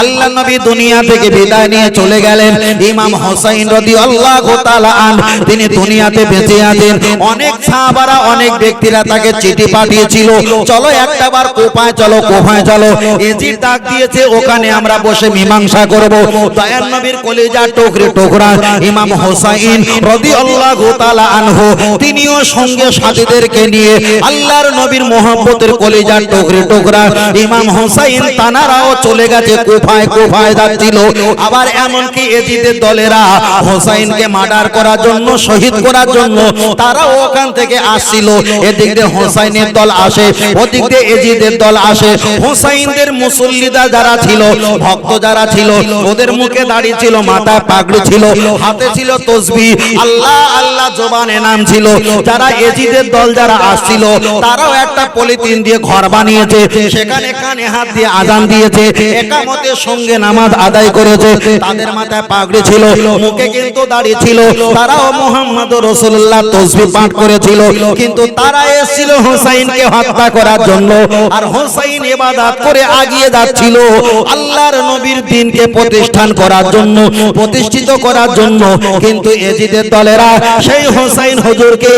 আল্লাহ নবী দুনিয়া থেকে বিদায় নিয়ে চলে গেলেন। ইমাম হোসাইন রাদিয়াল্লাহু তাআলা আন তিনি দুনিয়াতে বেঁচে আছেন। অনেক সাহাবারা, অনেক ব্যক্তিরা তাকে চিঠি পাঠিয়েছিল। চলো একটা বার কোপায় চলো কোপায় চলো। ডাক দিয়েছে, ওখানে আমরা বসে মীমাংসা তিনিও সঙ্গে নিয়ে আল্লাহর নবীর তানারাও চলে গেছে মার্ডার করার জন্য, শহীদ করার জন্য, তারাও ওখান থেকে আসছিল। হোসাইনের দল আসে, ওদিক এজিদের দল আসে। হোসাইনদের মুসল্লিদা যারা ছিল, ভক্ত যারা ছিল, ওদের মুখে দাড়ি ছিল, মাথায় পাগড়ি ছিল, হাতে ছিল তসবি, আল্লাহ আল্লাহ জবানে নাম ছিল। যারা এজিদের দল যারা আসছিল, তারাও একটা পলিথিন দিয়ে ঘর বানিয়েছে, সেখানে কানে হাত দিয়ে আজান দিয়েছে। একামতের সঙ্গে নামাজ আদায় করেছে। তাদের মাথায় পাগড়ি ছিল, মুখে কিন্তু দাড়ি ছিল। তারাও মোহাম্মদ রসুল্লাহ তসবি পাঠ করেছিল। কিন্তু তারা এসেছিল হোসাইনকে হত্যা করার জন্য। আর হোসাইন এবাদাত করে আগিয়ে যাচ্ছিল আল্লাহর নবীর দিনকে প্রতিষ্ঠান করার জন্য, প্রতিষ্ঠিত করার জন্য। কিন্তু এজিদের দলেরা সেই হোসাইন হুজুরকে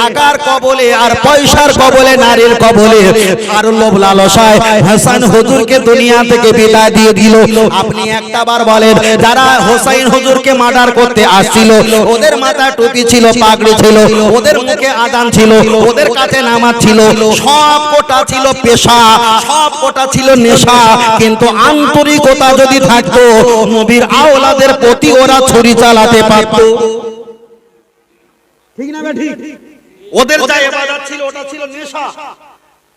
টাকার কবলে আর পয়সার কবলে, নারীর কবলে আর লোভ লালসায় হোসাইন হুজুরকে দুনিয়া থেকে বিদায় দিয়ে দিল। আপনি একটা বার বলেন যারা হোসাইন হুজুরকে মার্ডার করতে আসছিল ওদের মাথা টুপি ছিল পাগড়ি ছিল ওদের মুখে আদান ছিল ওদের কাছে নামাজ ছিল সব কোটা ছিল পেশা সব কোটা ছিল নেশা কিন্তু আন্তরিকতা যদি থাকতো নবীর আওলাদের প্রতি ওরা ছুরি চালাতে পারতো। ঠিক না ঠিক? ওদের যা এবাদত ছিল ওটা ছিল নেশা।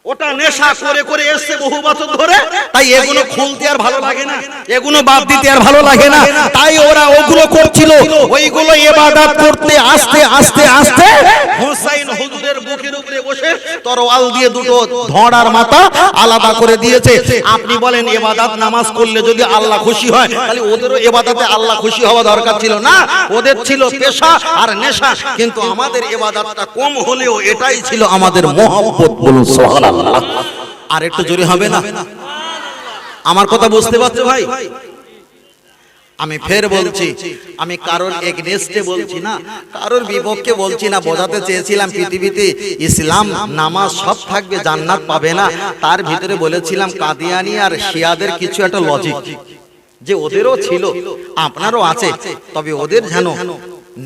ওটা নেশা করে করে এসছে বহু বছর ধরে, তাই এগুলো খুলতে আর ভালো লাগে না, এগুলো বাদ দিতে আর ভালো লাগে না, তাই ওরা ওগুলো করছিল, ওইগুলো এবাদত করতে, আস্তে আস্তে আস্তে হোসাইন হুজুরের বুকের উপরে বসে তরোয়াল দিয়ে দুটো ধড় আর মাথা আলাদা করে দিয়েছে। আপনি বলেন এবাদত নামাজ করলে যদি আল্লাহ খুশি হয়, তাহলে ওদেরও এবাদতে আল্লাহ খুশি হওয়া দরকার ছিল না, ওদের ছিল পেশা আর নেশা, কিন্তু আমাদের এবাদতটা কম হলেও এটাই ছিল আমাদের মহব্বত বলুন, সুবহানাল্লাহ। আর একটু জোরে হবে না? আমার কথা বুঝতে পারছ ভাই? আমি ফের বলছি, আমি কারোর এগনেস্টে বলছি না, কারোর বিপক্ষে বলছি না, বোঝাতে চেয়েছিলাম পৃথিবীতে ইসলাম, নামাজ সব থাকবে, জান্নাত পাবে না। তার ভিতরে বলেছিলাম কাদিয়ানি আর শিয়াদের কিছু একটা লজিক যে ওদেরও ছিল, আপনারও আছে, তবে ওদের যেন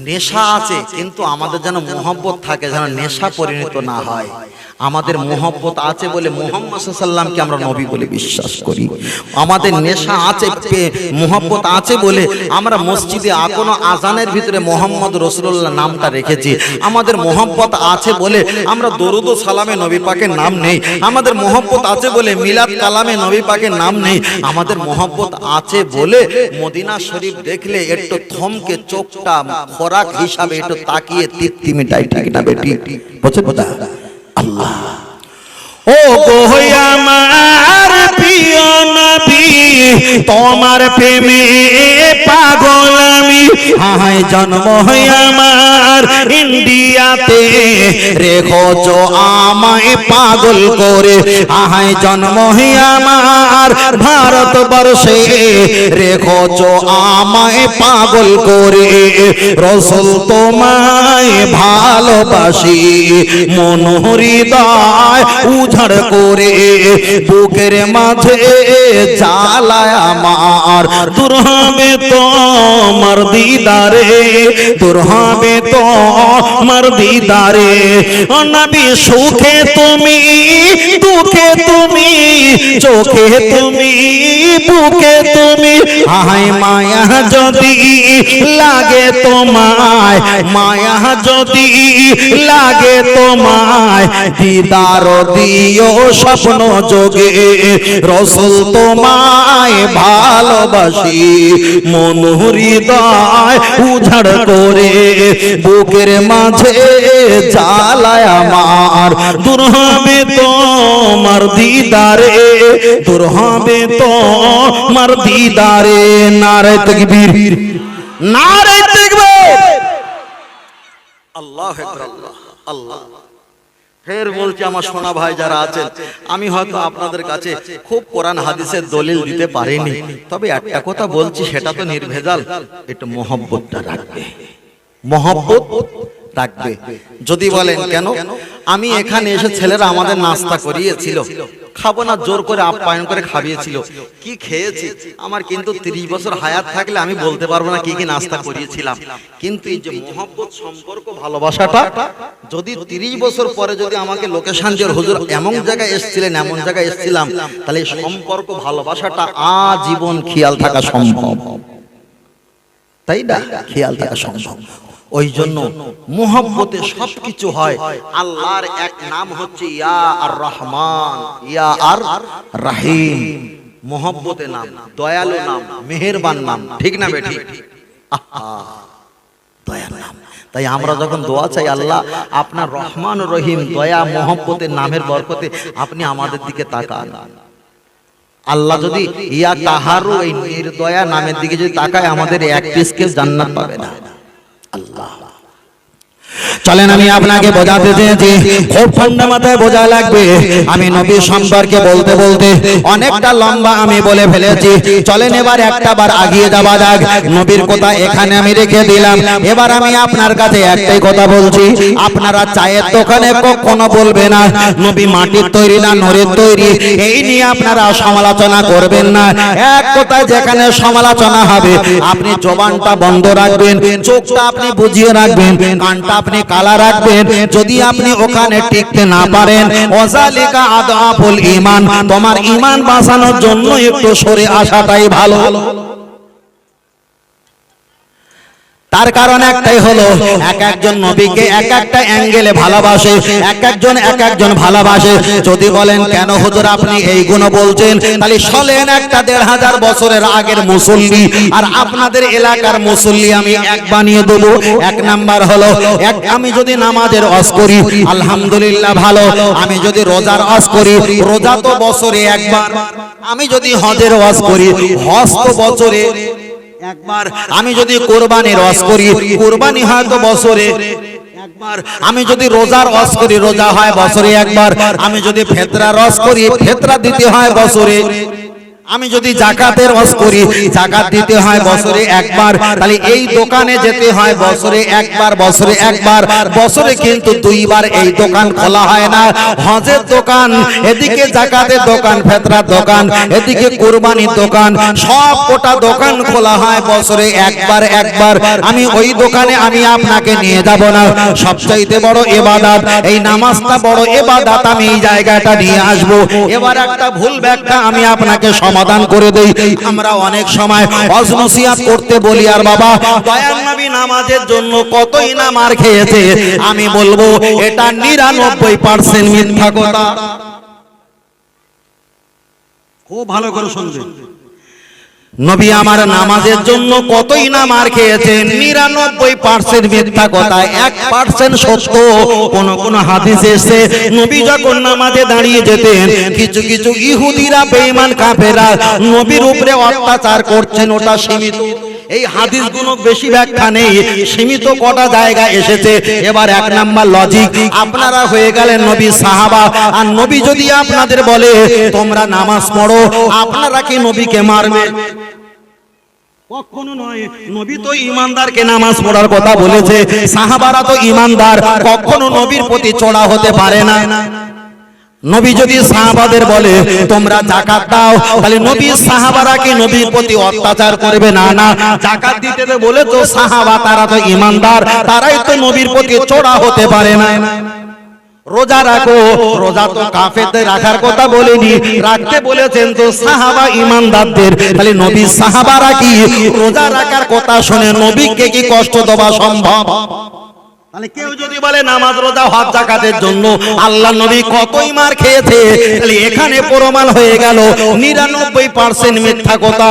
নেশা আছে, কিন্তু আমাদের যেন মোহব্বত থাকে, যেন নেশা পরিণত না হয়। আমাদের মোহব্বত আছে বলে মোহাম্মদ সাল্লামকে আমরা নবী বলে বিশ্বাস করি। আমাদের নেশা আছে মোহব্বত আছে বলে আমরা মসজিদে কোনো আজানের ভিতরে মোহাম্মদ রসুল্লাহ নামটা রেখেছি। আমাদের মোহব্বত আছে বলে আমরা দরুদ সালামে নবী পাকের নাম নেই। আমাদের মোহব্বত আছে বলে মিলাদ কালামে নবী পাকের নাম নেই। আমাদের মোহব্বত আছে বলে মদিনা শরীফ দেখলে একটু থমকে চোখটা খোরাক হিসাবে একটু তাকিয়ে তৃপ্তি মিটাই ঠিক না বেটি বুঝছেন কথা ও আমার প্রিয় নবী তোমার প্রেমে হায় জন্ম হয় আমার ইন্ডিয়াতে। রেখোছ আমায় পাগল করে। হায় জন্ম হয় আমার ভারতবর্ষে। রেখোছ আমায় পাগল করে। রসুল তোমায় ভালোবাসি। মন হৃদয় উঝড় করে। বুকের মাঝে জ্বালায় আমার। দূর হবে তোমার দিদারে দূর হবে তোমার দিদারে। ও নবী, সুখে তুমি, দুঃখে তুমি, চোখে তুমি, বুকে তুমি। মায়া যদি লাগে তোমায়, মায়া যদি লাগে তোমায়, দিদার দিও স্বপ্ন যোগে। রসুল তোমায় ভালোবাসি, মন উঝাড় করে বুকের মাঝে চালায় আমার। দূর হবে তোমার দিদারে, দূর হবে তোমার দিদারে। নারে তকবীর নারে তকবীর। আল্লাহ আল্লাহ আল্লাহ ফের বলছি আমার সোনা ভাই যারা আছেন আমি হয়তো আপনাদের কাছে খুব কোরআন হাদিসের দলিল দিতে পারিনি। তবে একটা কথা বলছি সেটা তো নির্ভেজাল। একটু মহব্বতটা রাখবে। মহব্বত রাখবে। যদি বলেন কেন? আমি এখানে এসে ছেলেরা আমাদের নাস্তা করিয়েছিল। খাব না জোর করে আপ্যায়ন করে খাইয়েছিল কি খেয়েছি? আমার কিন্তু তিরিশ বছর হায়াত থাকলে আমি বলতে পারব না কি কি নাস্তা করিয়েছিলাম। কিন্তু এই যে মহব্বত সম্পর্ক ভালোবাসাটা যদি তিরিশ বছর পরে যদি আমাকে লোকেশন যে হুজুর এমন জায়গায় এসেছিলেন এমন জায়গায় এসেছিলাম তাহলে এই সম্পর্ক ভালোবাসাটা আজীবন খেয়াল থাকা সম্ভব। তাই না? খেয়াল থাকা সম্ভব। ওই জন্য মোহব্বতে সবকিছু হয়। আল্লাহর এক নাম হচ্ছে ইয়া আর রহমান, ইয়া আর রাহিম। মোহব্বতে নাম, দয়ালু নাম, মেহেরবান নাম। ঠিক না বেঠি? দয়ার নাম। তাই আমরা যখন দোয়া চাই, আল্লাহ, আপনার রহমান রহিম, দয়া মোহব্বতের নামের বরকতে আপনি আমাদের দিকে তাকান। আল্লাহ যদি ইয়া তাহারু এই নির্দয়া নামের দিকে যদি তাকায় আমাদের এক পিস কেস জান্নাত পাবে না। আল্লাহ। চলেন আমি আপনাকে বোঝাতে চেয়েছি। খুব ঠান্ডা মাথায় বোঝা লাগবে। আমি নবী সম্পর্কে বলতে বলতে অনেকটা লম্বা আমি বলে ফেলেছি। চলেন এবার একটা বার আগিয়ে যাওয়া যাক। নবীর কথা এখানে আমি রেখে দিলাম। এবার আমি আপনার কাছে একটাই কথা বলছি। আপনারা চায়ের দোকানে কখনো বলবে না নবী মাটির তৈরি না নরের তৈরি। এই নিয়ে আপনারা সমালোচনা করবেন না। এক কথায় যেখানে সমালোচনা হবে আপনি জবানটা বন্ধ রাখবেন চোখটা আপনি বুঝিয়ে রাখবেন কানটা আপনি কালা রাখবেন। যদি আপনি ওখানে টিকতে না পারেন, অজালিকা আদাফুল ঈমান, তোমার ইমান বাঁচানোর জন্য একটু সরে আসাটাই ভালো। তার কারণ একটাই হলো, এক একজন নবীকে এক একটা অ্যাঙ্গেলে ভালোবাসে, এক একজন এক একজন ভালোবাসে। যদি বলেন, কেন হুজুর আপনি এই গুণ বলছেন? তাহলে চলেন একটা দেড় হাজার বছরের আগের মুসল্লি। আর আপনাদের এলাকার মুসল্লি আমি এক বানিয়ে দেবো। এক নাম্বার হলো, এক, আমি যদি নামাজের অস করি, আলহামদুলিল্লাহ ভালো। আমি যদি রোজার অস করি, রোজা তো বছরে একবার। আমি যদি হজের ওয়াজ করি, হজ তো বছরে একবার আমি যদি কোরবানির রস করি কোরবানি হয় তো বছরে। একবার আমি যদি রোজার রস করি রোজা হয় বছরে একবার। আমি যদি ফেতরা রস করি ফেতরা দিতে হয় বছরে। আমি যদি জাকাতের রস করি, জাকাত দিতে হয় বছরে একবার, তাহলে এই দোকানে যেতে হয় বছরে একবার বছরে একবার, বছরে কিন্তু দুইবার এই দোকান খোলা হয় না। হজের দোকান, এদিকে জাকাতের দোকান, ফেতরার দোকান, এদিকে কুরবানির দোকান, সব কোটা দোকান খোলা হয় বছরে একবার একবার। আমি ওই দোকানে আমি আপনাকে নিয়ে যাব না। সবচাইতে বড় এবাদাত, এই নামাজটা বড় এবাদাত আমি এই জায়গাটা নিয়ে আসব। এবার একটা ভুল ব্যাখ্যা আমি আপনাকে সমাধান করে দেই। আমরা অনেক সময় অজনসিয়াত করতে বলি আর বাবা দয়াল নবী নামাজের জন্য কতই না মার খেয়েছে? আমি বলব এটা নিরানব্বই পার্সেন্ট মিথ্যা কথা। খুব ভালো করে শুনবেন নবী আমার নামাজের জন্য কতই না মার খেয়েছেন? নিরানব্বই পার্সেন্ট মিথ্যা কথা, এক পার্সেন্ট সত্য। কোন কোন হাদিস এসে নবী যখন নামাজে দাঁড়িয়ে যেতেন, কিছু কিছু ইহুদিরা, বেঈমান কাফেরা নবীর উপরে অত্যাচার করছেন, ওটা সীমিত। এই হাদিসগুলো বেশি ব্যাখ্যা নেই সীমিত কটা জায়গা এসেছে। এবার এক নাম্বার লজিক আপনারা হয়ে গেলেন নবী সাহাবা। আর নবী যদি আপনাদের বলে তোমরা নামাজ পড়ো আপনারা কি নবীকে মারবে? কখনো নয়। নবী তো ইমানদারকে নামাজ পড়ার কথা বলেছে। সাহাবারা তো ইমানদার। কখনো নবীর প্রতি চড়া হতে পারে না। নবী যদি সাহাবাদের বলে, তোমরা জাকাত দাও, তাহলে নবী সাহাবারা কি নবীর প্রতি অত্যাচার করবে? না না। জাকাত দিতে বলে তো সাহাবা, তারা তো ইমানদার। তারাই তো নবীর প্রতি চড়া হতে পারে না। রোজা রাখো। রোজা তো কাফেরদের রাখার কথা বলেনি। রাখতে বলেছেন তো সাহাবা ইমানদারদের। তাহলে নবী সাহাবারা কি? রোজা রাখার কথা শুনে নবীকে কি কষ্ট দেওয়া সম্ভব? তাহলে কেউ যদি বলে নামাজ রোজা হজ জাকাতের জন্য আল্লাহ নবী কতই মার খেয়েছে তাহলে এখানে প্রমাণ হয়ে গেল নিরানব্বই পার্সেন্ট মিথ্যা কথা।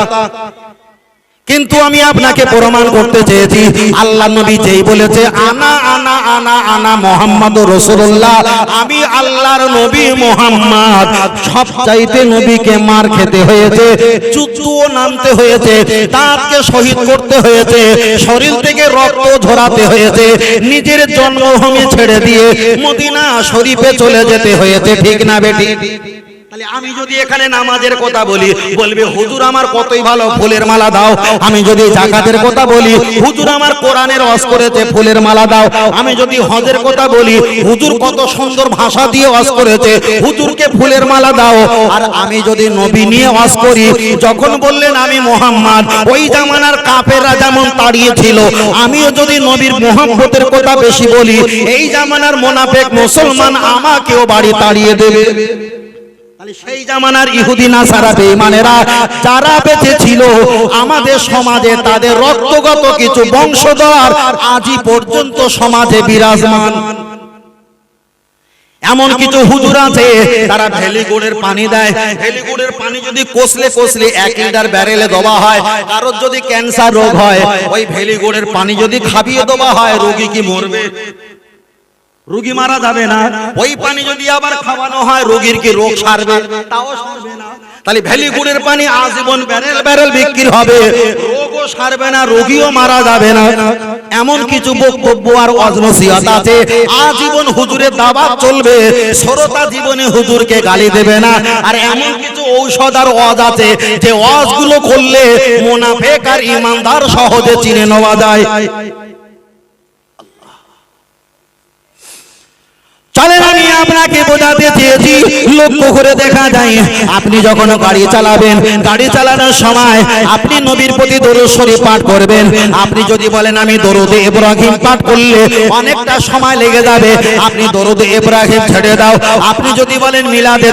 কিন্তু আমি আপনাকে প্রমাণ করতে চেয়েছি। আল্লাহ নবী যেই বলেছে, আনা আনা আনা আনা মোহাম্মদ রসুল্লাহ আমি আল্লাহর নবী মোহাম্মদ। সব চাইতে নবীকে মার খেতে হয়েছে চুচুও নামতে হয়েছে, দাঁতকে শহীদ করতে হয়েছে, শরীর থেকে রক্ত ঝরাতে হয়েছে, নিজের জন্মভূমি ছেড়ে দিয়ে মদিনা শরীফে চলে যেতে হয়েছে। ঠিক না বেটি? তাহলে আমি যদি এখানে নামাজের কথা বলি বলবে হুজুর আমার কতই ভালো ফুলের মালা দাও। আমি যদি জাকাতের কথা বলি হুজুর আমার কোরআনের ওয়াজ করেছে ফুলের মালা দাও। আমি যদি হজের কথা বলি হুজুর কত সুন্দর ভাষা দিয়ে ওয়াজ করেছে। হুজুরকে ফুলের মালা দাও। আর আমি যদি নবী নিয়ে ওয়াজ করি যখন বললেন আমি মোহাম্মদ ওই জামানার কাফেররা যেমন তাড়িয়েছিল আমিও যদি নবীর মোহাম্মতের কথা বেশি বলি এই জামানার মোনাফেক মুসলমান আমাকেও বাড়ি তাড়িয়ে দেবে সেই জামানার ইহুদি নাসারা বেঈমানেরা যারা বেঁচে ছিল আমাদের সমাজে তাদের রক্তগত কিছু বংশধর আজই পর্যন্ত সমাজে বিরাজমান। এমন কিছু হুজুর আছে তারা ভেলিগুড়ের পানি দেয়। ভেলিগুড়ের পানি যদি কোসলে কোসলে এক লিটার ব্যারেলে দেওয়া হয়। কারোর যদি ক্যান্সার রোগ হয় ওই ভেলিগুড়ের পানি যদি খাবিয়ে দেওয়া হয় রোগী কি মরবে? রোগী মারা যাবে না। ওই পানি যদি আবার খাওয়ানো হয়, রোগীর কি রোগ সারবে? তাও সারবে না। তাহলে ভ্যালি গুড়ের পানি আজীবন ব্যারেল ব্যারেল বিক্রি হবে। রোগও সারবে না, রোগীও মারা যাবে না। এমন কিছু বক্তব্য আর অজনসিয়ত আছে। আজীবন হুজুরের দাবা চলবে। সরতা জীবনে হুজুরকে গালি দেবে না। আর এমন কিছু ঔষধ আর ওয়াজ আছে যে ওয়াজগুলো করলে মুনাফেক আর ইমানদার সহজে চিনে নেওয়া যায়। চলেন আমি আপনাকে বোঝাতে চেয়েছি লক্ষ্য করে দেখা যায়, আপনি যখন গাড়ি চালাবেন, গাড়ি চালানোর সময় আপনি নবীর প্রতি পাঠ করবেন। আপনি যদি বলেন, আমি দরুদে পাঠ করলে অনেকটা সময় লেগে যাবে, আপনি দরুদে ছেড়ে দাও। আপনি যদি বলেন, মিলাদে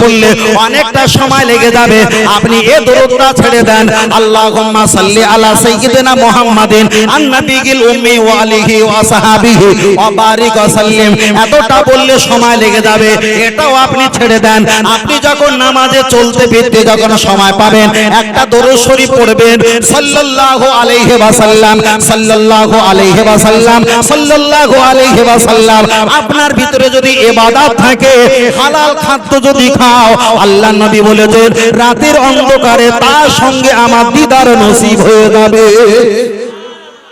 পড়লে অনেকটা সময় লেগে যাবে, আপনি এ দরুদটা ছেড়ে দেন। আল্লাহুম্মা সাল্লি আলা সাইয়্যিদিনা মুহাম্মাদিন আন-নাবিয়িল উম্মি ওয়া ওয়া সাহাবিহি ওয়া বারিক ওয়া সাল্লিম। এতটা বললে সময় লেগে যাবে। এটাও আপনি ছেড়ে দেন। আপনি যখন নামাজে চলতে ফিরতে যখন সময় পাবেন, একটা দরুদ শরীফ পড়বেন, সাল্লাল্লাহু আলাইহি ওয়াসাল্লাম, সাল্লাল্লাহু আলাইহি ওয়াসাল্লাম, সাল্লাল্লাহু আলাইহি ওয়াসাল্লাম। আপনার ভিতরে যদি ইবাদত থাকে, হালাল খাদ্য যদি খাও, আল্লাহ নবী বলেছেন, রাতের অন্ধকারে তার সঙ্গে আমার দিদার নসিব হয়ে যাবে।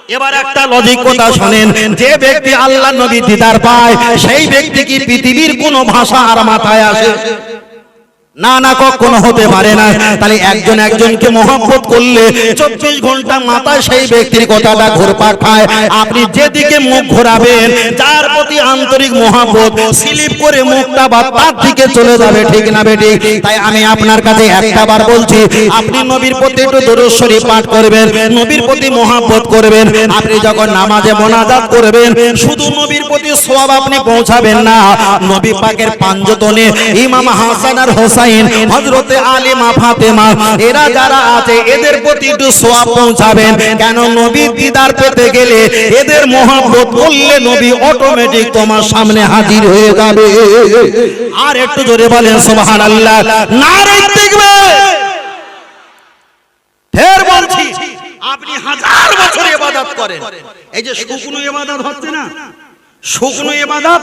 এবার একটা লজিক কথা শোনেন। যে ব্যক্তি আল্লাহ নবী দিদার পায় সেই ব্যক্তি কি পৃথিবীর কোন ভাষা আর মাথায় আসে? না না, কখনো হতে পারে না। তাহলে একজন একজনকে মহব্বত করলে চব্বিশ ঘণ্টা মাথায় সেই ব্যক্তির কথাটা ঘুরপাক খায়। আপনি যেদিকে মুখ ঘোরাবেন, যার প্রতি আন্তরিক মহব্বত, স্লিপ করে মুখটা বা তার দিকে চলে যাবে, ঠিক না বেটি? তাই আমি আপনার কাছে একটা বার বলছি, আপনি নবীর প্রতি একটু দরুদ শরীফ পাঠ করবেন, নবীর প্রতি মহব্বত করবেন। আপনি যখন নামাজে মোনাজাত করবেন, শুধু নবীর প্রতি সওয়াব আপনি পৌঁছাবেন না। নবী পাকের পাঞ্জতনে ইমাম হাসান আর হোসেন হযরতে আলিমা, ফাতেমা, এরা যারা আছে, এদের প্রতি একটু সওয়াব পৌঁছাবেন। কেন নবী দিদার পেতে গেলে এদের মহব্বত করলে নবী অটোমেটিক তোমার সামনে হাজির হয়ে যাবে। আর একটু জোরে বলেন, সুবহানাল্লাহ। নারে দেখবে ফের বলছি, আপনি হাজার বছর ইবাদত করেন। এই যে শুকনো ইবাদত হচ্ছে না? শুকনো এবাদাত,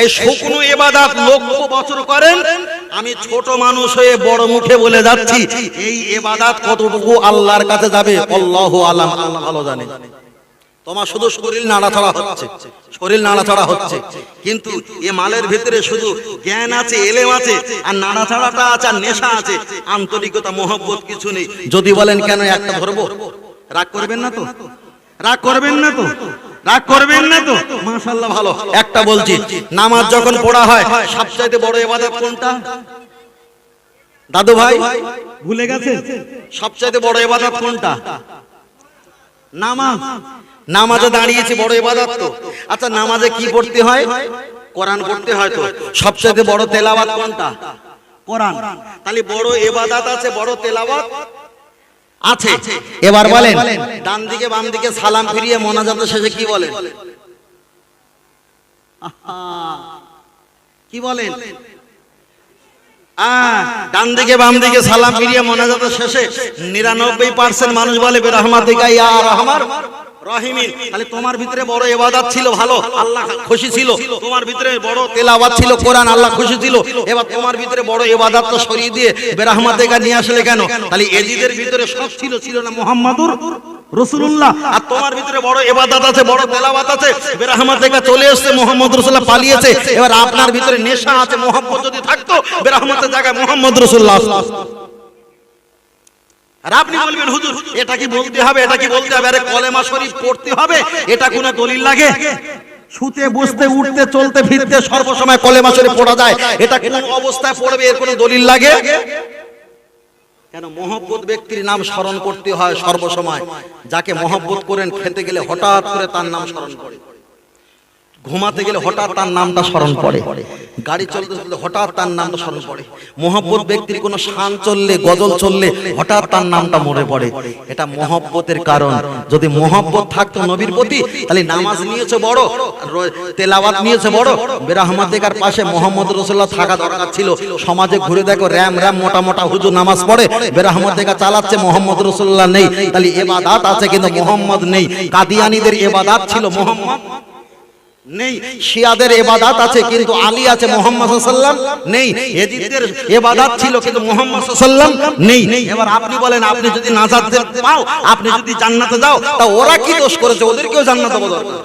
এই শুকনো এবাদাত লক্ষ বছর করেন, আমি ছোট মানুষ হয়ে বড় মুখে বলে যাচ্ছি, এই এবাদাত কতটুকু আল্লাহর কাছে যাবে? আল্লাহু আলাম, আল্লাহ ভালো জানে। তোমার শুধু শরীর নাড়াচাড়া হচ্ছে, শরীর নাড়াচাড়া হচ্ছে। কিন্তু এ মালের ভিতরে শুধু জ্ঞান আছে, এলেম আছে, আর নাড়াচাড়াটা আছে, আর নেশা আছে, আন্তরিকতা, মহব্বত কিছু নেই। যদি বলেন কেন একটা ধরবো? রাগ করবেন না তো? রাগ করবেন না তো? রাগ করবেন না তো? মাশাআল্লাহ ভালো। একটা বলছি নামাজ যখন পড়া হয় সবচাইতে বড় ইবাদত কোনটা? দাদু ভাই ভুলে গেছেন সবচাইতে বড় ইবাদত কোনটা? নামাজ। নামাজে দাঁড়িয়েছি বড় ইবাদত তো। আচ্ছা নামাজে কি পড়তে হয়? কোরআন পড়তে হয় তো। সবচাইতে বড় তেলাওয়াত কোনটা? কোরআন। তাহলে বড় ইবাদত আছে বড় তেলাওয়াত? আছে। এবার বলেন। ডান দিকে বাম দিকে সালাম ফিরিয়ে মোনাজাত শেষে কি বলেন? কি বলেন? ডান দিকে বাম দিকে সালাম ফিরিয়ে মোনাজাত শেষে নিরানব্বই পার্সেন্ট মানুষ বলে বেরহমাতিকা ইয়া রহমার রহিমিন তাহলে তোমার ভিতরে বড় ইবাদত ছিল ভালো। আল্লাহ খুশি ছিল। তোমার ভিতরে বড় তেলাওয়াত ছিল কোরআন আল্লাহ খুশি ছিল। এবার তোমার ভিতরে বড় ইবাদত তো সরিয়ে দিয়ে নিয়ে আসলে কেন? তাহলে এজিদের ভিতরে সব ছিল ছিল না মুহাম্মাদুর রসুল্লাহ আর তোমার ভিতরে বড় এবাদত আছে বড় আছে থেকে চলে এসেছে মোহাম্মদ রসুল্লাহ পালিয়েছে। এবার আপনার ভিতরে নেশা আছে মোহাম্মদ যদি থাকতো বেরহমতের জায়গায় মোহাম্মদ রসুল্লাহ আর আপনি বলবেন হুজুর এটা কি বলতে হবে? এটা কি বলতে হবে? আরে কলেমা শরীফ পড়তে হবে? এটা কোনো দলিল লাগে? শুতে বসতে উঠতে চলতে ফিরতে সর্বসময় কলেমা শরীফ পড়া যায়। এটা কোন অবস্থায় পড়বে এর কোনো দলিল লাগে? কেন মহব্বত ব্যক্তির নাম স্মরণ করতে হয় সর্বসময়? যাকে মহব্বত করেন খেতে গেলে হঠাৎ করে তার নাম স্মরণ করে। ঘুমাতে গেলে হঠাৎ তার নামটা স্মরণ পড়ে গাড়ি চলতে চলতে হঠাৎ তার নামটা স্মরণ পড়ে মহব্বত ব্যক্তির কোনো শান চললে গজল চললে হঠাৎ তার নামটা মরে পড়ে। এটা মহব্বতের কারণ। যদি মহব্বত থাকতো নবীর প্রতি তাহলে নামাজ নিয়েছে বড়। তেলাওয়াত নিয়েছে বড়। বেরাহমাতিকার পাশে মোহাম্মদ রসুল্লাহ থাকা দরকার ছিল। সমাজে ঘুরে দেখো র্যাম র্যাম মোটা মোটা হুজুর নামাজ পড়ে। বেরাহমাতিকা চালাচ্ছে মোহাম্মদ রসুল্লাহ নেই। তাহলে এবাদাত আছে কিন্তু মোহাম্মদ নেই কাদিয়ানিদের এবাদাত ছিল মোহাম্মদ নেই। শিয়াদের এবাদাত আছে কিন্তু আলী আছে মোহাম্মদ সাল্লাম। নেই। এজিদের এবাদাত ছিল কিন্তু মোহাম্মদ সাল্লাম নেই। এবার আপনি বলেন আপনি যদি নাজাদ পাও। আপনি যদি জান্নাতে যাও তা ওরা কি দোষ করেছে? ওদেরকেও জান্নাত দেবো দরকার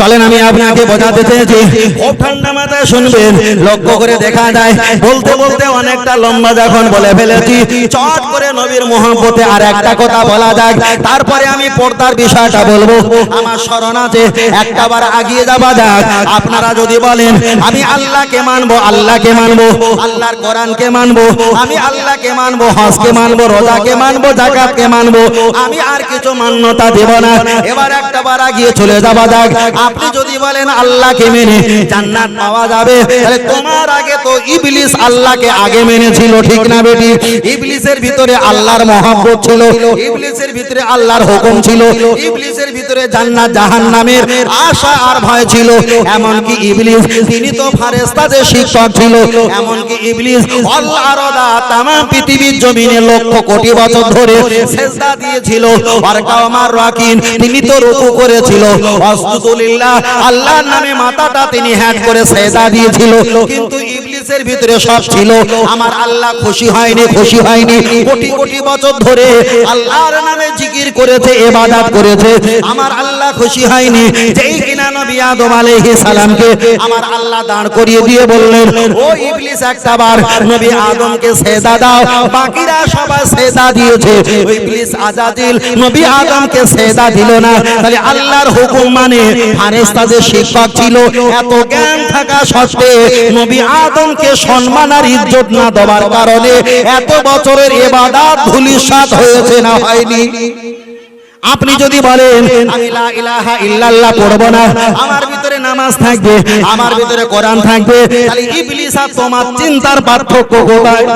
চলেন, আমি আপনাকে বোঝাতে চেয়েছি। খুব ঠান্ডা মাথায় শুনবেন। লক্ষ্য করে দেখা যায়, বলতে বলতে অনেকটা লম্বা যখন বলে ফেলেছি, চট করে নবীর মোহাম্মতে আর একটা কথা বলা যাক। তারপরে আমি পর্দার বিষয়টা বলব। আমার স্মরণ আছে একটা বার আগিয়ে যাওয়া যাক। আপনারা যদি বলেন, আমি আল্লাহকে মানবো আল্লাহকে মানবো, আল্লাহর কোরআনকে মানবো, আমি আল্লাহকে মানবো, হজকে মানবো, রোজাকে মানবো, জাকাতকে মানবো, আমি আর কিছু মান্যতা দেব না। এবার একটা বার আগিয়ে চলে যাওয়া যাক। আপনি যদি বলেন আল্লাহকে মেনে জান্নাত পাওয়া যাবে, তাহলে তোমার আগে তো ইবলিস আল্লাহকে আগে মেনেছিল, ঠিক না বেটি? ইবলিসের ভিতরে আল্লাহর মহব্বত ছিল, ইবলিসের ভিতরে আল্লাহর হুকুম ছিল, ইবলিসের ভিতরে জান্নাত জাহান্নামের আশা আর ভয় ছিল। এমনকি ইবলিস, তিনি তো ফারেস্তাদের শিক্ষক ছিল, এমনকি ইবলিস আল্লাহর তাম পৃথিবীর জমিনে লক্ষ কোটি বছর ধরে সেজদা দিয়েছিল। আর কামার রাকিন তিনি তো রুকু করেছিল। আলহামদুলিল্লাহ, আল্লাহর নামে মাথাটা তিনি হ্যাট করে সেজদা দিয়েছিল। কিন্তু ইবলিসের ভিতরে সব ছিল, আমার আল্লাহ খুশি হয়নি খুশি হয়নি। কোটি কোটি বছর ধরে আল্লাহর নামে জিকির করেছে, ইবাদত করেছে। আমার আল্লাহ খুশি হয়নি, যেই কিনা নবী আদম আলাইহিস সালামকে আমার আল্লাহ দাঁড় করিয়ে দিয়ে বললেন, ও ইবলিস একটাবার নবী আদমকে সেজদা দাও। বাকিরা সবাই সেজদা দিয়েছে। ইবলিস আজাজিল নবী আদমকে সেজদা দিল না। তাহলে আল্লাহর হুকুম মানে ফারেস্তাদের শিক্ষক ছিল এত জ্ঞান থাকা সত্ত্বে নবী আদমকে সম্মান আর ইজ্জত না দেওয়ার কারণে এত বছরের এবাদাত ধুলিসাৎ হয়েছে না হয়নি। আপনি যদি বলেন আমি লা ইলাহা ইল্লাল্লাহ পড়ব না আমার ভিতরে নামাজ থাকবে আমার ভিতরে কোরআন থাকবে তাহলে ইবলিস আর তোমার চিন্তার পার্থক্য কোথায়?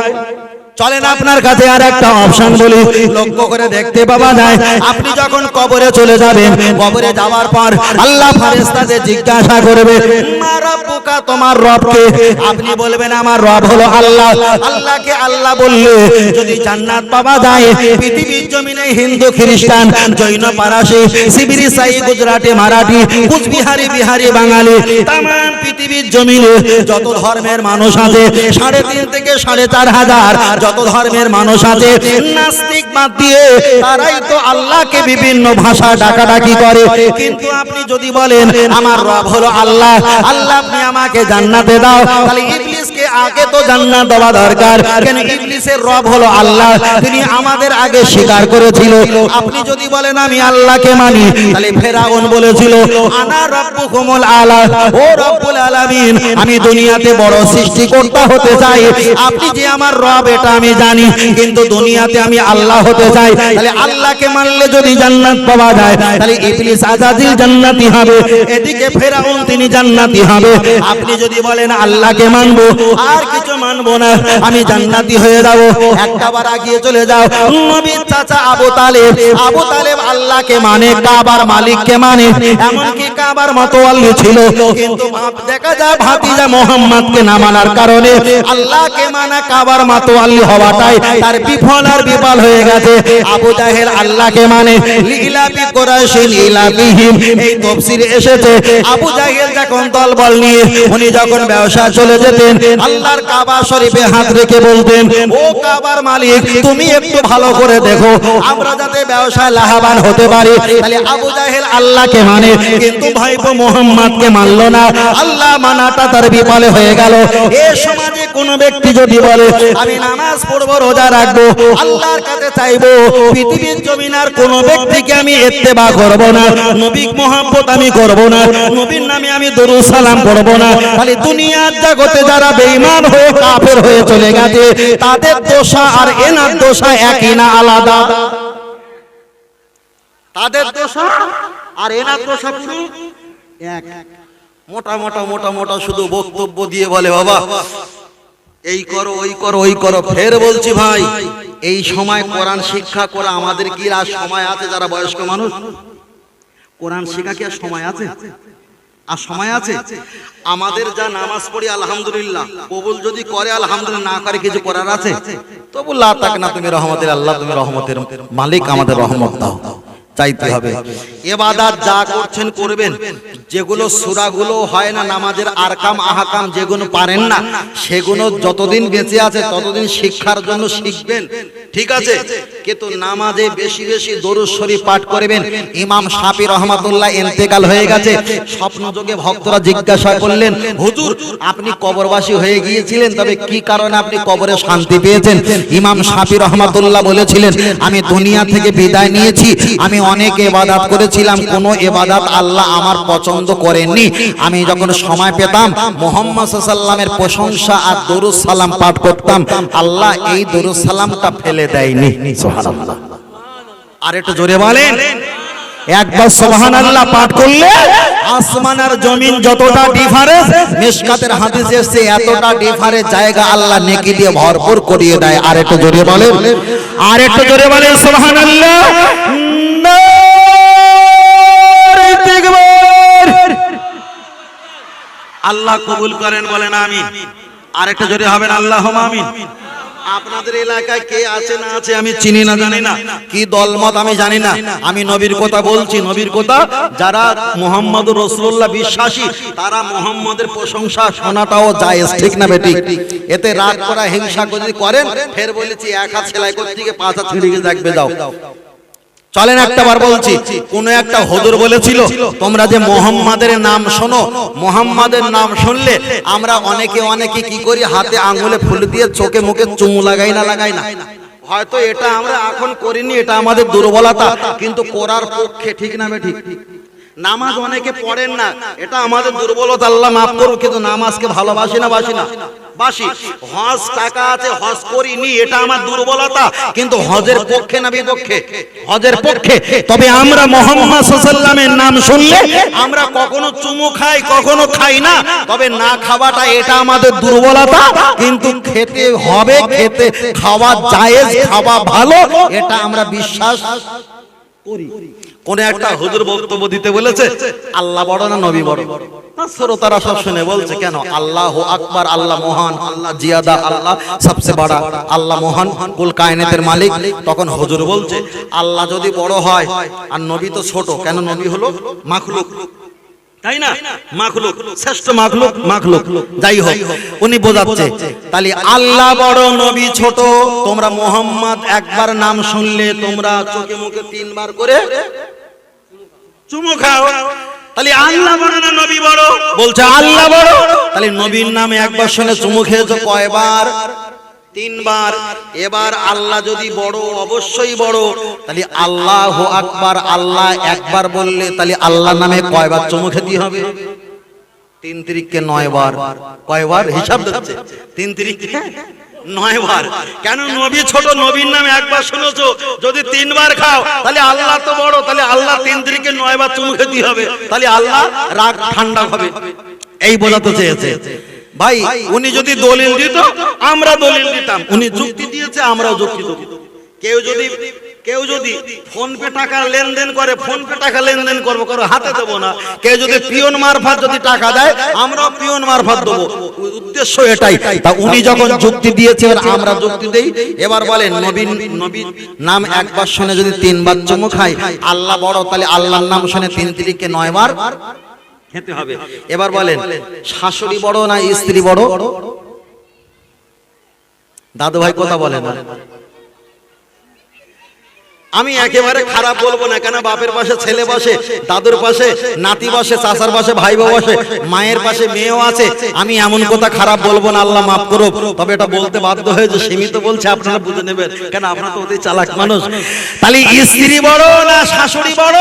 চলেন আপনার কাছে আর একটা অপশন বলি, লক্ষ্য করে দেখতে পাওয়া যায়, আপনি যখন কবরে চলে যাবেন, কবরে যাওয়ার পর আল্লাহ ফারেস্তাদের জিজ্ঞাসা করবে তোমার রবকে আপনি বলবেন, আমার রব হলো আল্লাহ। আল্লাহকে আল্লাহ বললে, যদি জান্নাত পাওয়া যায়, পৃথিবীর জমিনে হিন্দু, খ্রিস্টান, জৈন পারাসি শিবিরি সাই গুজরাটি, মারাঠি, কুচবিহারি, বিহারি, বাঙালি পৃথিবীর জমিনে যত ধর্মের মানুষ আছে, সাড়ে তিন থেকে সাড়ে চার হাজার যত ধর্মের মানুষ আছে, নাস্তিক বাদ দিয়ে তারাই তো আল্লাহকে বিভিন্ন ভাষা ডাকাডাকি করে। কিন্তু আপনি যদি বলেন, আমার রব হলো আল্লাহ আল্লাহ আপনি আমাকে জান্নাতে দাও, তাহলে ইবলিসকে আগে তো জান্নাত দেওয়া দরকার। কেন ইবলিসের রব হলো আল্লাহ? তিনি আমাদের আগে স্বীকার করেছিল। আপনি যদি বলেন, আমি আল্লাহকে মানি, তাহলে ফেরাউন বলেছিল, আনা রব্বুকুমুল আলা। ও রব্বুল আলামিন, আমি দুনিয়াতে বড় সৃষ্টিকর্তা হতে চাই। আপনি যে আমার রব, এটা আমি জানি, কিন্তু দুনিয়াতে আমি আল্লাহ হতে চাই। তাহলে আল্লাহকে মানলে যদি জান্নাত পাওয়া যায়, তাহলে ইবলিস আজাজিল জান্নাতি হবে, এদিকে ফেরাউন তিনি জান্নাতি হবে। আপনি যদি বলেন, আল্লাহকে মানবো, আর কিছু মানবো না, আমি জান্নাতি হয়ে যাব, একটাবার আগিয়ে চলে যাও। নবীর চাচা আবু তালেব আবু তালেব আল্লাহকে মানে কাবার মালিককে মানে। এমনকি কাবার মতোয়াল্লি ছিল, কিন্তু দেখা যায় ভাতিজা মোহাম্মদকে না মানার কারণে আল্লাহকে মানা কাবার মাতোয়াল্লি হওয়াটাই তার বিফল আর বিফল হয়ে গেছে। আবু জাহেল আল্লাহকে মানে লিলাপি কোরাইশিন ইলাপিহিম এই তফসির এসেছে। আবু জাহেল যখন দলবল নিয়ে উনি যখন ব্যবসা চলে যেতেন আল্লাহর কাবা শরীফে হাত রেখে বলতেন ও কাবার মালিক তুমি একটু ভালো করে দেখো আমরা যাতে ব্যবসায় লাভবান হতে পারি। তাহলে আবু জাহেল আল্লাহকে মানে কিন্তু ভাইপো মোহাম্মদকে মানলো না। আল্লাহ মানাটা তার বিফলে হয়ে গেল। এ সমাজে কোন ব্যক্তি যদি বলে আমি নামাজ পড়ব, রোজা রাখব, আল্লাহর কাছে চাইব, পৃথিবীর জমিনার কোন ব্যক্তিকে আমি ইত্তেবা করব না নবী মোহাম্মদ আমি করব না, নবীর নামে আমি দরুদ সালাম করব না, খালি দুনিয়ার জগতে যারা বেঈমান হয়ে কাফের হয়ে চলে গেছে, তাদের দোষা আর এনার দোষা একই না আলাদা। তাদের দোষা আর এনার দোষা এক। মোটা মোটা মোটা মোটা শুধু বক্তব্য দিয়ে বলে, বাবা এই করো, ওই করো ওই করো। ফের বলছি ভাই, এই সময় কোরআন শিক্ষা করা আমাদের কি আর সময় আছে যারা বয়স্ক মানুষ? কোরআন শিক্ষা কি আর সময় আছে? আর সময় আছে? আমাদের যা নামাজ পড়ি, আলহামদুলিল্লাহ, কবুল যদি করে, আলহামদুলিল্লাহ, না করে কিছু করার আছে? তবু লা তাক না, তুমি রহমতের আল্লাহ, তুমি রহমতের মালিক, আমাদের রহমত দাও। চাইতে হবে। এবাদাত যা করছেন করবেন। যেগুলো সুরাগুলো হয় না নামাজের আরকাম আহাকাম যেগুলো পারেন না সেগুলো যতদিন বেঁচে আছে ততদিন শিক্ষার জন্য শিখবেন। ঠিক আছে? কিন্তু নামাজে বেশি বেশি দরুদ শরীফ পাঠ করবেন। ইমাম শাফি রহমাতুল্লাহ ইন্তেকাল হয়ে গেছে। স্বপ্ন যোগে ভক্তরা জিজ্ঞাসা করলেন হুজুর আপনি কবরবাসী হয়ে গিয়েছিলেন তবে কি কারণে আপনি কবরে শান্তি পেয়েছেন? ইমাম শাফি রহমাতুল্লাহ বলেছিলেন আমি দুনিয়া থেকে বিদায় নিয়েছি। আমি অনেক এবাদাত করেছিলাম, কোনো এবাদাত আল্লাহ আমার পছন্দ করেননি। আমি যখন সময় পেতাম, মোহাম্মদ সাল্লামের প্রশংসা আর দরুদ সালাম পাঠ করতাম, আল্লাহ এই দরুদ সালামটা ফেলে দেয়নি। সুবহানাল্লাহ। আর একটু জোরে বলেন, একবার সুবহানাল্লাহ পাঠ করলে আসমান আর জমিন যতটা ডিফারেন্স মিশকাতের হাদিস এসেছে, এতটা ডিফারেন্স জায়গা আল্লাহ নেকি দিয়ে ভরপুর করিয়ে দেয়। আর একটু জোরে বলেন, আর একটু জোরে বলেন, সুবহানাল্লাহ নারে আল্লাহ কবুল করেন বলেন আমিন। আর একটা জোরে হবেন আল্লাহ আমিন। আপনাদের এলাকায় কে আছে না আছে আমি চিনি না জানি না। কি দলমত আমি জানি না। আমি নবীর কথা বলছি নবীর কথা। যারা মোহাম্মদ রসুল্লাহ বিশ্বাসী তারা মোহাম্মদের প্রশংসা শোনাটাও জায়েজ ঠিক না বেটি? এতে রাগ করা হিংসা যদি করেন ফের বলেছি এক হাত সেলাই করতে গিয়ে পাঁচ হাত ছিঁড়ে গিয়ে দেখবে যাও। চলেন একটা বার বলছি কোন একটা হদুর বলেছিল তোমরা যে মোহাম্মদের নাম শোনো মোহাম্মদের নাম শুনলে আমরা অনেকে অনেকে কি করি হাতে আঙুলে ফুল দিয়ে চোখে মুখে চুমু লাগাই না লাগাই না। হয়তো এটা আমরা এখন করিনি এটা আমাদের দুর্বলতা। কিন্তু করার পক্ষে ঠিক না ঠিক। নামাজ অনেকে পড়েন না এটা আমাদের দুর্বলতা আল্লাহ মাফ করুক কিন্তু নামাজকে ভালোবাসি না বাসি না। বাসি, হজ টাকা আছে, হজ করিনি, এটা আমার দুর্বলতা। কিন্তু হজের পক্ষে না বিপক্ষে? হজের পক্ষে। তবে আমরা মোহাম্মদ সাল্লামের নাম শুনলে আমরা কখনো চুমু খাই, কখনো খাই না। তবে না খাওয়াটা এটা আমাদের দুর্বলতা। কিন্তু খেতে হবে, খেতে খাওয়া জায়েজ, খাওয়া ভালো, এটা আমরা বিশ্বাস করি কোন একটা হুজুর বক্তব্য দিতে বলেছে, আল্লাহ বড় না নবী বড়? শ্রোতারা সব শুনে বলছে কেন? আল্লাহ আকবার, আল্লাহ মহান, আল্লাহ জিয়াদা, আল্লাহ সবসে বড়, আল্লাহ মহান, কুল কায়নাতের মালিক। তখন হুজুর বলছে, আল্লাহ যদি বড় হয়, আর নবী তো ছোট, কেন নবী হলো? মাখলুক। তাই না? মাখলুক শ্রেষ্ঠ মাখলুক মাখলুক। যাই হোক উনি বোঝাচ্ছে। তাহলে আল্লাহ বড় নবী ছোট। তোমরা মোহাম্মদ একবার নাম শুনলে তোমরা চোখে মুখে তিনবার করে চুমু খাও। তাহলে আল্লাহ বড় না নবী বড়? বলছে আল্লাহ বড়। তাহলে নবীর নামে একবার শুনে চুমু খেয়েছো কয়বার? তিনবার, এবার আল্লাহ যদি বড়, অবশ্যই বড়। তাহলে আল্লাহ আকবার, আল্লাহ একবার বললে তাহলে আল্লাহ নামে কয়বার চুমু খেতে হবে? তিন তিরিখকে নয় বার কয়বার? হিসাব দিচ্ছে তিন তিরিখকে নয় বার কেন নবী ছোট, নবীর নামে একবার শুনেছো? যদি তিনবার খাও, তাহলে আল্লাহ তো বড়, তাহলে আল্লাহ তিন দিনকে নয় বার চুমু খেতে হবে। তাহলে আল্লাহ রাগ ঠান্ডা হবে। এই বোঝাতে চেয়েছে। ভাই উনি যদি দলিল দিত আমরা দলিল দিতাম। উনি যুক্তি দিয়েছে আমরাও যুক্তি দেব। কেউ যদি কেউ যদি ফোন পে টাকা লেনদেন করে ফোন পে টাকা লেনদেন করব করো হাতে দেবো না। কেউ যদি পিয়ন মারফত যদি টাকা দেয় আমরাও পিয়ন মারফত দেবো। উদ্দেশ্য এটাই। তা উনি যখন যুক্তি দিয়েছে আমরা যুক্তি দেই। এবার বলেন নবীন নবী নাম একবার শুনে যদি তিনবার চুমু খাই আল্লাহ বড় তাহলে আল্লাহর নাম শুনে তিন তিরিকে নয়বার খেতে হবে। এবার বলেন শাশুড়ি বড় না স্ত্রী বড়? দাদু ভাই কথা বলেন। আমি একেবারে খারাপ বলব না কেন বাপের পাশে ছেলে বসে দাদুর পাশে নাতি বসে চাচার পাশে ভাই বসে মায়ের পাশে মেয়েও আছে। আমি এমন কথা খারাপ বলব না আল্লাহ মাফ করুক। তবে এটা বলতে বাধ্য হয়ে যে সীমিত বলছে আপনারা বুঝে নেবেন। কেন আপনারা তো অতি চালাক মানুষ। তাহলে স্ত্রী বড় না শাশুড়ি বড়?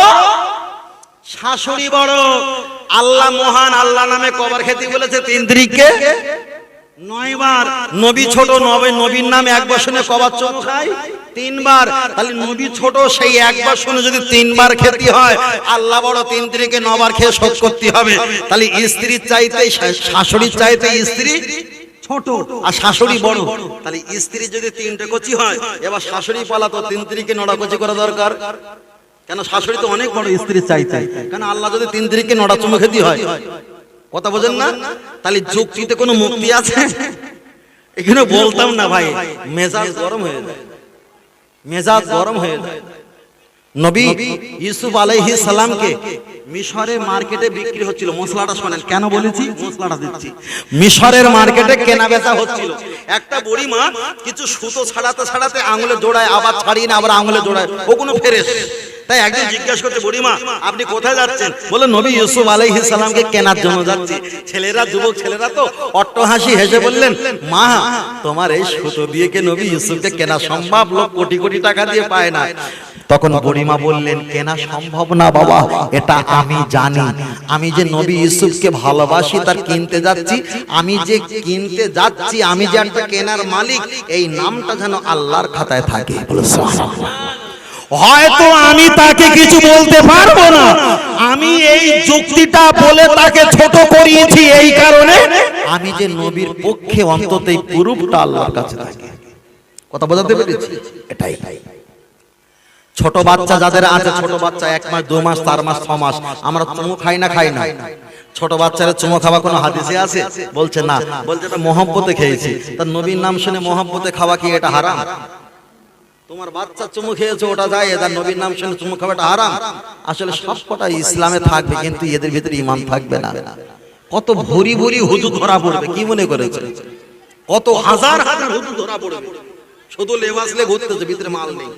শাশুড়ি বড়। আল্লাহ মহান আল্লাহ নামে কবার খেতে বলেছে তিন নয়বার নবী ছোট নবে, নবীর নামে একবার শুনে কবার চোখ খায়, তিনবার। তাহলে নবী ছোট, সেই একবার শুনে যদি তিনবার খেতে হয়, আল্লাহ বড় তিন তিরিকে নবার খেয়ে শোধ করতে হবে। তাহলে স্ত্রীর চাইতে শাশুড়ির চাইতে স্ত্রী ছোট আর শাশুড়ি বড়। তাহলে স্ত্রী যদি তিনটে কচি হয়, এবার শাশুড়ি পালা তো তিন তিরিকে নড়া কচি করা দরকার। কেন শাশুড়ি তো অনেক বড় স্ত্রী চাইতে। কেন আল্লাহ যদি তিন তিরিকে নড়া চুমু খেতে হয়? কথা বোঝেন না? তাহলে যুক্তিতে কোনো মুক্তি আছে? এখানে বলতাম না ভাই, মেজাজ গরম হয়ে যায়। মেজাজ গরম হয়ে যায়। নবী ইউসুফ আলাইহিস সালামকে মিশরের মার্কেটে বিক্রি হচ্ছিল। মশলাটা শোনেন, কেন বলেছি? মশলাটা দিচ্ছি। মিশরের মার্কেটে কেনা বেচা হচ্ছিল। একটা বুড়ি মা কিছু সুতো ছাড়াতে ছাড়াতে আঙুলে জোড়ায় আবার ছাড়িয়ে না, আবার আঙুলে জোড়ায় ও কোনো ফেরেস তাই একদিন জিজ্ঞাসা করছে বুড়িমা আপনি কোথায় যাচ্ছেন? বলে নবী ইউসুফ আলাইহিস সালামকে কেনার জন্য যাচ্ছি। ছেলেরা যুবক ছেলেরা তো অট্ট হাসি হেসে বললেন মা তোমার এই সুতো দিয়ে কে নবী ইউসুফকে কেনা সম্ভব? লোক কোটি কোটি টাকা দিয়ে পায় না। তখন বুড়িমা বললেন কেনা সম্ভব না বাবা এটা আমি জানি। আমি যে নবী ইউসুফকে ভালোবাসি তার কিনতে যাচ্ছি আমি যে কিনতে যাচ্ছি আমি যে একটা কেনার মালিক এই নামটা যেন আল্লাহর খাতায় থাকে। বলে সুবহানাল্লাহ। হয়তো আমি তাকে কিছু বলতে পারব না। আমি এই যুক্তিটা বলে তাকে ছোট করিয়েছি এই কারণে আমি যে নবীর পক্ষে অন্তত এই পুরুপটা আল্লাহর কাছে থাকে। কথা বোঝাতে পেরেছি? এটাই। ছোট বাচ্চা যাদের আছে ছোট বাচ্চা এক মাস দু মাস চার মাস ছ মাস আমরা চুমু খাই না খাই না। ছোট বাচ্চারা চুমো খাওয়া কোনো হাদিসে আছে? বলছে না। বলছে এটা মহব্বতে খেয়েছি। তার নবীর নাম শুনে মহব্বতে খাওয়া কি এটা হারাম? তোমার বাচ্চা চুমু খেয়েছে, ওটা যায় তার নবীর নাম শুনে চুমু খাওয়াটা হারাম। আসলে সবকটা ইসলামে থাকবে, কিন্তু এদের ভিতরে ইমান থাকবে না। কত ভরি ভরি হুজু ধরা পড়বে, কি মনে করেছে? কত হাজার হাজার হুজু ধরা পড়বে। শুধু লেবাস লে ঘুরতেছে, ভিতরে মাল নেই।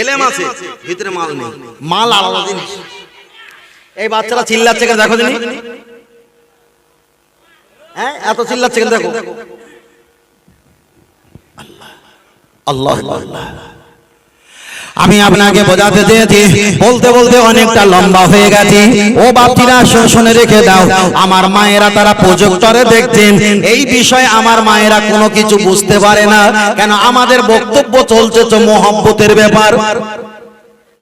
এলেম আছে, ভিতরে মাল নেই। মাল আলাদা জিনিস। এই বাচ্চারা চিল্লাচ্ছে কেন দেখো। হ্যাঁ এত চিল্লাচ্ছে কেন, দেখো। আল্লাহ। আমি আপনাকে বোঝাতে চেয়েছি, বলতে বলতে অনেকটা লম্বা হয়ে গেছে। ও বাপিরা শুনে রেখে দাও, আমার মায়েরা তারা প্রজেক্টরে দেখছেন। এই বিষয়ে আমার মায়েরা কোনো কিছু বুঝতে পারে না, কেন আমাদের বক্তব্য চলছে তো মোহব্বতের ব্যাপার।